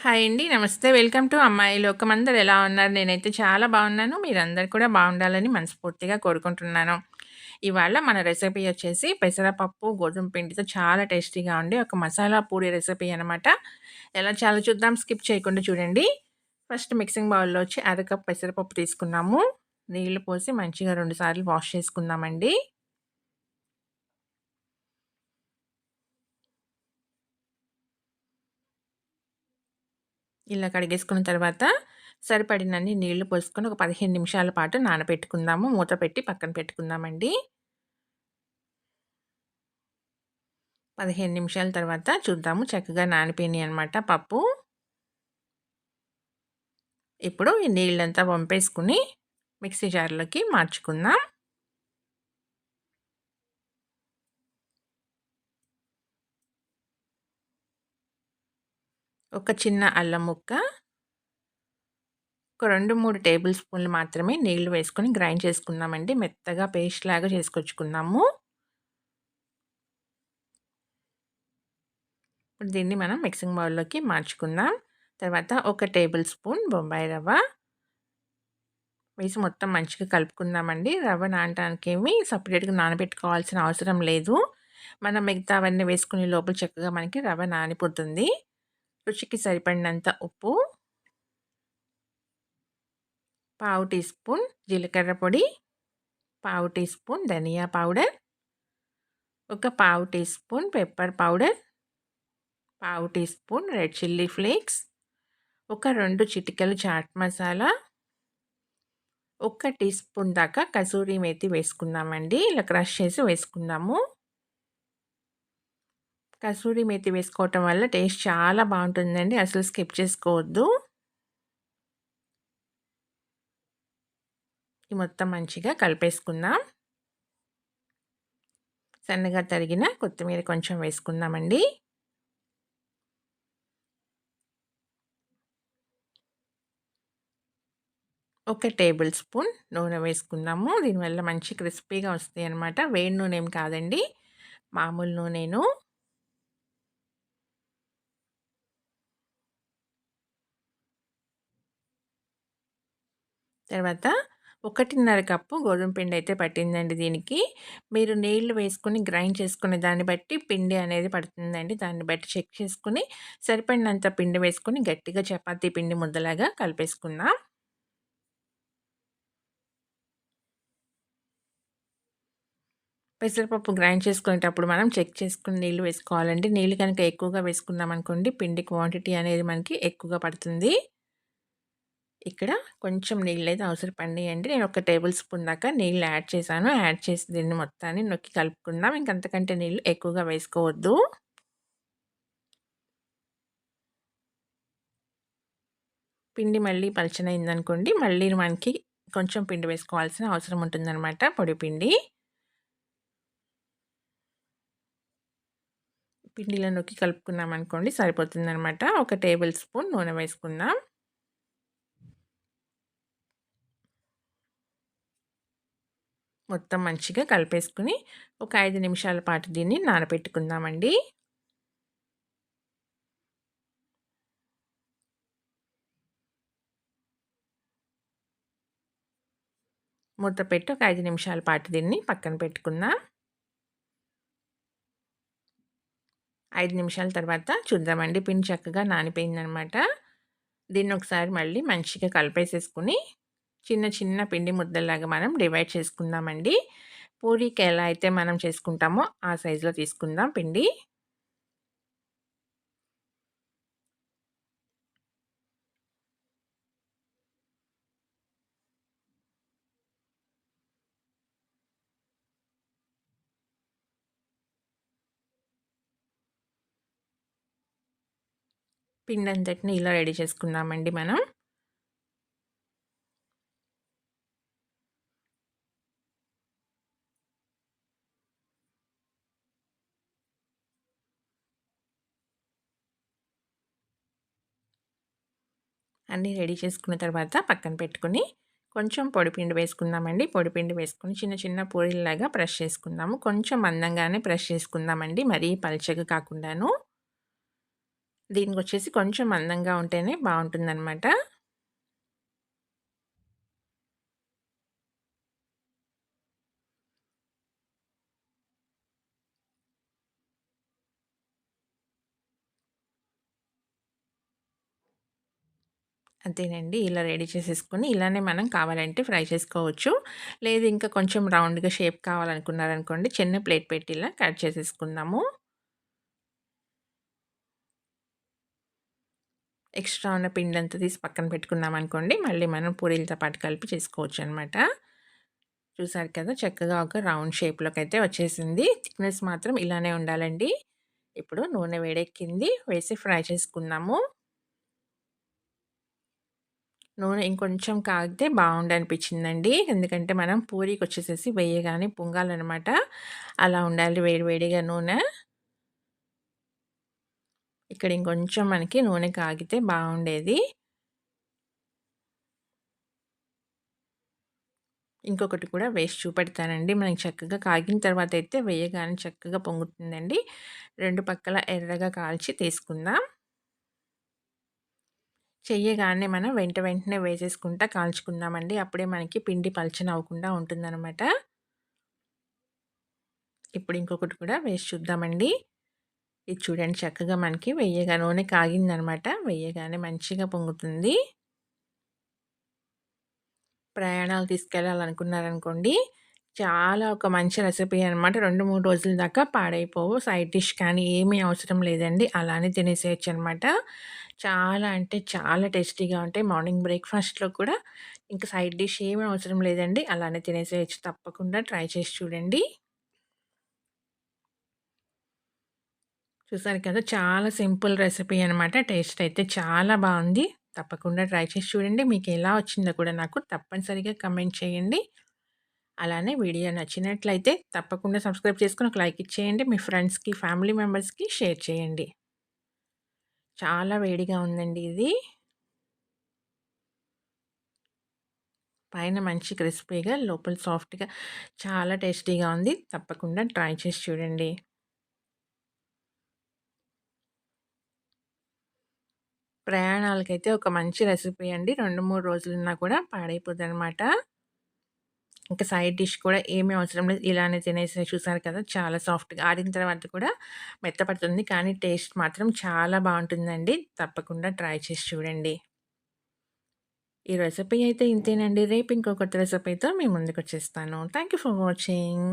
Hi అండి. నమస్తే. Welcome to అమ్మాయి లోకమందరు ఎలా ఉన్నారు? నేనైతే చాలా బాగున్నాను. మీరందరు కూడా బాగుండాలని మనస్ఫూర్తిగా కోరుకుంటున్నాను. ఇవాళ మన రెసిపీ వచ్చేసి పెసరపప్పు, గోధుమ పిండితో చాలా టేస్టీగా ఉండి ఒక మసాలా పూరి రెసిపీ అనమాట. ఎలా చాలా చూద్దాం. స్కిప్ చేయకుండా చూడండి. ఫస్ట్ మిక్సింగ్ బౌల్‌లో వచ్చి అరకప్ పెసరపప్పు తీసుకున్నాము. నీళ్ళు పోసి మంచిగా రెండుసార్లు వాష్ చేసుకుందామండి. ఇలా కడిగేసుకున్న తర్వాత సరిపడినన్ని నీళ్ళు పోసుకొని ఒక 15 నిమిషాల పాటు నానబెట్టుకుందాము. మూత పెట్టి పక్కన పెట్టుకుందామండి. 15 నిమిషాల తర్వాత చూద్దాము చక్కగా నానిపోయినాయి అనమాట పప్పు. ఇప్పుడు ఈ నీళ్ళంతా పంపేసుకుని మిక్సీ జార్‌లోకి మార్చుకుందాం. ఒక చిన్న అల్లం ముక్క ఒక 2, 3 టేబుల్ స్పూన్లు మాత్రమే నీళ్ళు వేసుకొని గ్రైండ్ చేసుకున్నామండి మెత్తగా పేస్ట్ లాగా చేసుకొచ్చుకున్నాము ఇప్పుడు దీన్ని మనం మిక్సింగ్ బౌల్‌లోకి మార్చుకుందాం. తర్వాత ఒక టేబుల్ స్పూన్ బొంబాయి రవ్వ వేసి మొత్తం మంచిగా కలుపుకుందామండి. రవ్వ నానటానికి ఏమి సపరేట్గా నానబెట్టుకోవాల్సిన అవసరం లేదు. మనం మిగతా అవన్నీ వేసుకునే లోపల చక్కగా మనకి రవ్వ నానిపోతుంది. రుచికి సరిపడినంత ఉప్పు పావు టీ స్పూన్ జీలకర్ర పొడి, పావు టీ స్పూన్ ధనియా పౌడర్, ఒక పావు టీ స్పూన్ పెప్పర్ పౌడర్, పావు teaspoon red chilli flakes, ఒక రెండు చిటికెలు చాట్ మసాలా, ఒక టీ స్పూన్ దాకా కసూరి మేతి వేసుకుందామండి. ఇలా క్రష్ చేసి వేసుకుందాము. కసూరి మేతి వేసుకోవటం వల్ల టేస్ట్ చాలా బాగుంటుందండి. అసలు స్కిప్ చేసుకోవద్దు. ఈ మొత్తం మంచిగా కలిపేసుకుందాం. సన్నగా తరిగిన కొత్తిమీర కొంచెం వేసుకుందామండి. ఒక టేబుల్ స్పూన్ నూనె వేసుకుందాము. దీనివల్ల మంచి క్రిస్పీగా వస్తాయి అనమాట వేడి నూనె ఏం కాదండి. మామూలు నూనెను. తర్వాత 1:30 కప్పు గోధుమ పిండి అయితే పట్టిందండి దీనికి. మీరు నీళ్ళు వేసుకుని గ్రైండ్ చేసుకునే దాన్ని బట్టి పిండి అనేది పడుతుందండి. దాన్ని బట్టి చెక్ చేసుకుని సరిపడినంత పిండి వేసుకొని గట్టిగా చపాతీ పిండి ముద్దలాగా కలిపేసుకుందాం. పెసరపప్పు గ్రైండ్ చేసుకునేటప్పుడు మనం చెక్ చేసుకుని నీళ్ళు వేసుకోవాలండి. నీళ్ళు కనుక ఎక్కువగా వేసుకున్నామనుకోండి పిండి క్వాంటిటీ అనేది మనకి ఎక్కువగా పడుతుంది. ఇక్కడ కొంచెం నీళ్ళు అయితే అవసరపడి అండి నేను ఒక టేబుల్ స్పూన్ దాకా నీళ్ళు యాడ్ చేశాను. యాడ్ చేసి దీన్ని మొత్తాన్ని నొక్కి కలుపుకుందాం. ఇంక అంతకంటే నీళ్ళు ఎక్కువగా వేసుకోవద్దు. పిండి మళ్ళీ పలచనైందనుకోండి మళ్ళీ మనకి కొంచెం పిండి వేసుకోవాల్సిన అవసరం ఉంటుందన్నమాట పొడి పిండి. పిండిలో నొక్కి కలుపుకున్నామనుకోండి సరిపోతుందనమాట. ఒక టేబుల్ స్పూన్ నూనె వేసుకుందాం. మొత్తం మంచిగా కలిపేసుకుని ఒక ఐదు నిమిషాల పాటు దీన్ని నానబెట్టుకుందామండి. మూత పెట్టి ఒక ఐదు నిమిషాల పాటు దీన్ని పక్కన పెట్టుకుందాం. ఐదు నిమిషాల తర్వాత చూద్దామండి. పిండి చక్కగా నానిపోయిందనమాట. దీన్ని ఒకసారి మళ్ళీ మంచిగా కలిపేసేసుకుని చిన్న చిన్న పిండి ముద్దలాగా మనం డివైడ్ చేసుకుందామండి. పూరీకి ఎలా అయితే మనం చేసుకుంటామో ఆ సైజులో తీసుకుందాం పిండి. పిండి అంతటిని ఇలా రెడీ చేసుకుందామండి మనం. అన్నీ రెడీ చేసుకున్న తర్వాత పక్కన పెట్టుకొని కొంచెం పొడిపిండి వేసుకుందామండి. పొడిపిండి వేసుకుని చిన్న చిన్న పూరిలాగా ప్రెస్ చేసుకుందాము. కొంచెం మందంగానే ప్రెస్ చేసుకుందామండి. మరీ పలచగా కాకుండాను. దీనికొచ్చేసి కొంచెం మందంగా ఉంటేనే బాగుంటుందన్నమాట అంతేనండి. ఇలా రెడీ చేసేసుకొని ఇలానే మనం కావాలంటే ఫ్రై చేసుకోవచ్చు. లేదు ఇంకా కొంచెం రౌండ్‌గా షేప్ కావాలనుకున్నారనుకోండి చిన్న ప్లేట్ పెట్టి ఇలా కట్ చేసేసుకుందాము. ఎక్స్ట్రా ఉన్న పిండంతా తీసి పక్కన పెట్టుకున్నామనుకోండి మళ్ళీ మనం పూరీలతో పాటు కలిపి చేసుకోవచ్చు అనమాట చూసారు కదా! చక్కగా ఒక రౌండ్ షేప్లోకి అయితే వచ్చేసింది. థిక్‌నెస్ మాత్రం ఇలానే ఉండాలండి. ఇప్పుడు నూనె వేడెక్కింది. వేసి ఫ్రై చేసుకున్నాము నూనె ఇంకొంచెం కాగితే బావుండనిపించిందండి. ఎందుకంటే మనం పూరికి వచ్చేసేసి వేయగానే పొంగాలన్నమాట అలా ఉండాలి వేడివేడిగా నూనె. ఇక్కడ ఇంకొంచెం మనకి నూనె కాగితే బాగుండేది ఇంకొకటి కూడా వేసి చూపెడతానండి. మనకి చక్కగా కాగిన తర్వాత అయితే వేయగానే చక్కగా పొంగుతుందండి. రెండు పక్కల ఎర్రగా కాల్చి తీసుకుందాం. చెయ్యగానే మనం వెంట వెంటనే వేసేసుకుంటా కాల్చుకుందామండి. అప్పుడే మనకి పిండి పలచన అవ్వకుండా ఉంటుందన్నమాట ఇప్పుడు ఇంకొకటి కూడా వేసి చూద్దామండి. ఇది చూడండి చక్కగా మనకి వెయ్యగా నూనె కాగిందనమాట. వెయ్యగానే మంచిగా పొంగుతుంది. ప్రయాణాలు తీసుకెళ్ళాలనుకున్నారనుకోండి, చాలా ఒక మంచి రెసిపీ అనమాట. 2, 3 రోజుల దాకా పాడైపోవు. సైడ్ డిష్ కానీ ఏమీ అవసరం లేదండి. అలానే తినేసేయొచ్చనమాట. చాలా అంటే చాలా టేస్టీగా ఉంటాయి. మార్నింగ్ బ్రేక్‌ఫాస్ట్‌లో కూడా ఇంకా సైడ్ డిష్ ఏమీ అవసరం లేదండి. అలానే తినేసేయచ్చు తప్పకుండా ట్రై చేసి చూడండి. చూసారు కదా! చాలా సింపుల్ రెసిపీ అనమాట. టేస్ట్ అయితే చాలా బాగుంది తప్పకుండా ట్రై చేసి చూడండి. మీకు ఎలా వచ్చిందో కూడా నాకు తప్పనిసరిగా కమెంట్ చేయండి. అలానే వీడియో నచ్చినట్లయితే తప్పకుండా సబ్స్క్రైబ్ చేసుకొని ఒక లైక్ ఇచ్చేయండి. మీ ఫ్రెండ్స్‌కి, ఫ్యామిలీ మెంబర్స్‌కి షేర్ చేయండి. చాలా వేడిగా ఉందండి ఇది. పైన మంచి క్రిస్పీగా, లోపల సాఫ్ట్‌గా చాలా టేస్టీగా ఉంది. తప్పకుండా ట్రై చేసి చూడండి. ప్రయాణాలకైతే ఒక మంచి రెసిపీ అండి. 2, 3 రోజులున్నా కూడా పాడైపోదనమాట. ఇంకా సైడ్ డిష్ కూడా ఏమీ అవసరం లేదు. ఇలానే తినేసి చూసారు కదా! చాలా సాఫ్ట్‌గా ఆడిన తర్వాత కూడా మెత్తపడుతుంది. కానీ టేస్ట్ మాత్రం చాలా బాగుంటుందండి తప్పకుండా ట్రై చేసి చూడండి. ఈ రెసిపీ అయితే ఇంతేనండి. రేపు ఇంకో కొత్త రెసిపీతో మీ ముందుకొచ్చేస్తాను. Thank you for watching.